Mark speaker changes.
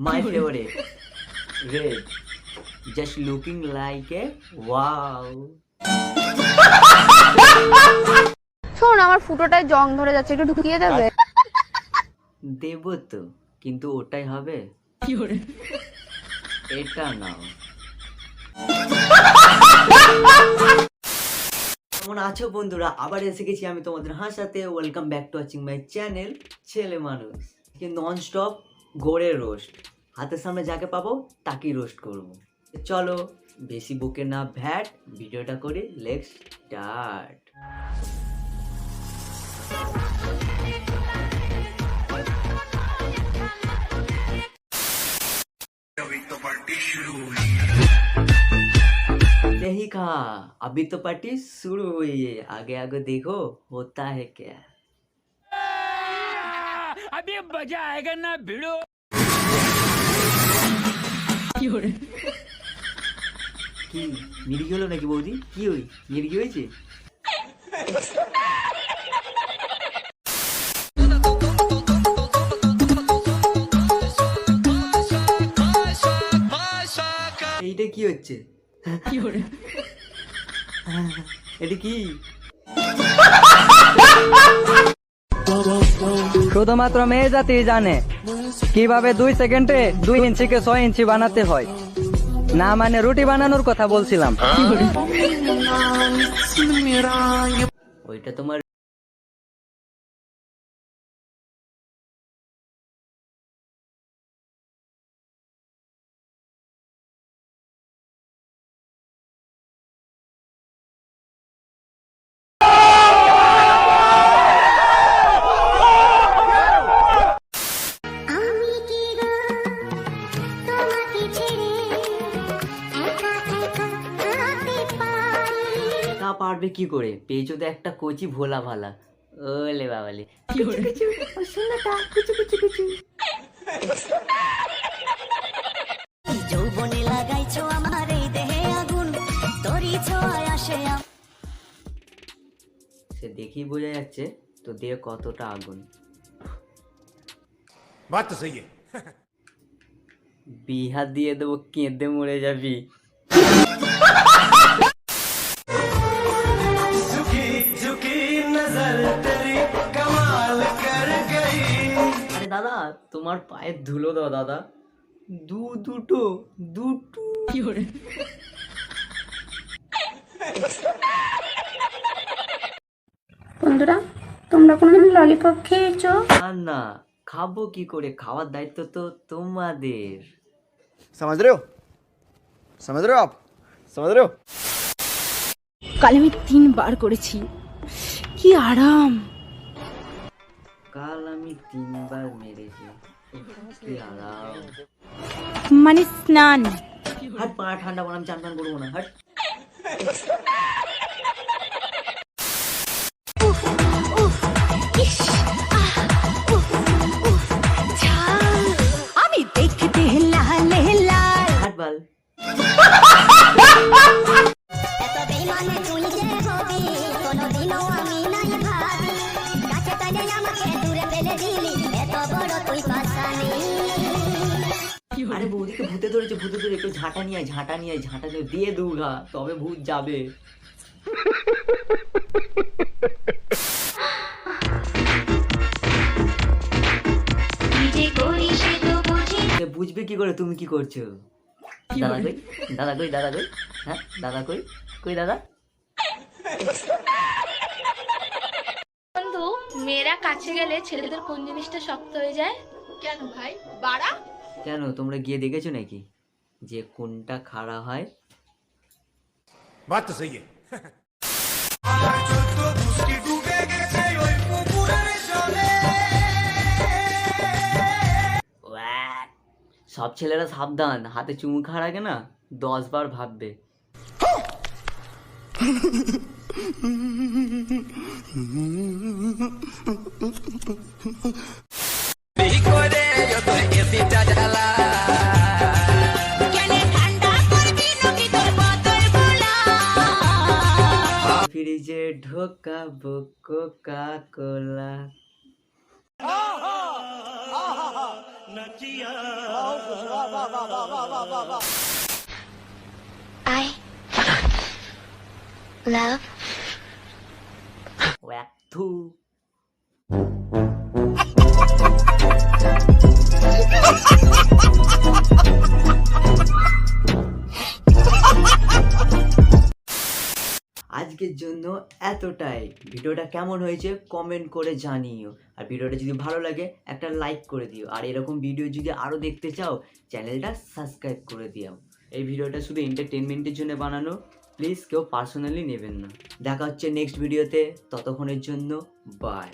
Speaker 1: my favorite. Red. Just looking like a wow
Speaker 2: শোন আমার ফুটোটায় জং ধরে যাচ্ছে একটু ঢুকিয়ে দেবে?
Speaker 1: দেব তো কিন্তু ওটাই হবে? এটা নাও। কেমন আছো বন্ধুরা? আবার এসে গেছি আমি তোমাদের হাসাতে। Welcome back to watching my channel ছেলে মানুষ। নন স্টপ গোড়ে রোস্ট হাতের সামনে যাকে পাবো তাকেই রোস্ট করব চলো বেশি বুকে না ভ্যাট ভিডিওটা করি লেটস স্টার্ট नहीं कहा अभी तो पार्टी शुरू हुई है आगे आगे देखो होता है क्या
Speaker 3: अभी मजा आएगा ना भिड़ो
Speaker 1: কি মির্গি হলো নাকি বৌদি কি ওই মির্গি হয়েছে এইটা কি হচ্ছে এটা কি
Speaker 4: শুধুমাত্র মেয়ে জাতি জানে কীভাবে দুই সেকেন্ডে দুই ইঞ্চিকে ছয় ইঞ্চি বানাতে হয়। না মানে রুটি বানানোর কথা বলছিলাম।
Speaker 1: ওইটা তোমার পারবে কি করে? পেয়েছ তো একটা কচি ভোলা ভালা। ওলে বাবালে।
Speaker 5: আগুন
Speaker 1: সে দেখি বোঝা যাচ্ছে তো দেহ কতটা আগুন। বিহার দিয়ে দেবো কেঁদে মরে যাবি। তোমার পায়ের ধুলো দাও দাদা দু দুটো দুটো
Speaker 6: বন্ধুরা তোমরা কোনোদিন ললিপপ খেয়েছো
Speaker 1: না না খাবো কি করে খাওয়ার দায়িত্ব তো তোমাদের
Speaker 7: समझ रहे हो समझ रहे हो आप समझ रहे हो
Speaker 2: কাল আমি তিনবার করেছি কি আরাম
Speaker 1: কাল আমি তিনবার মেরেছি কি আরাম
Speaker 2: মানে স্নান
Speaker 1: হাট পা ঠান্ডা করে আমি চান টান করব না হাট
Speaker 5: আমি দেখতে লাল লাল
Speaker 1: হাট বাল
Speaker 5: এত বেইমানে তুই যে হবি কোনোদিনও
Speaker 1: আরে বৌদিকে ভূতে ধরেছে ভূতে ধরে একটু ঝাঁটা নিয়ে ঝাঁটা নিয়ে ঝাঁটা নিয়ে দিয়ে দুঘা তবে ভূত যাবে। বুঝবে কি করে তুমি কি করছ? দাদা কই? দাদা কই দাদা কই? হ্যাঁ দাদা কই? কই দাদা?
Speaker 8: বন্ধু মেয়েরা কাছে গেলে ছেলেদের কোন জিনিসটা শক্ত হয়ে যায়? কেন ভাই? বাড়া?
Speaker 1: কেন তোমরা গিয়ে দেখেছ নাকি যে কোনটা খাড়া হয়? সব ছেলেরা সাবধান হাতে চুমু খাড়া কেনা না দশ বার ভাববে। ফ্রিজে ঢোকাবো কোকা কোলা
Speaker 5: আই লাভ
Speaker 1: ওয়াক থু আজকের জন্য এতটাই। ভিডিওটা কেমন হয়েছে কমেন্ট করে জানিও। আর ভিডিওটা যদি ভালো লাগে, একটা লাইক করে দিও। আর এরকম ভিডিও যদি আরও দেখতে চাও, চ্যানেলটা সাবস্ক্রাইব করে দিও এই ভিডিওটা শুধু এন্টারটেনমেন্টের জন্য বানানো প্লিজ কেউ পার্সোনালি নেবেন না। দেখা হচ্ছে নেক্সট ভিডিওতে ততক্ষণের জন্য বাই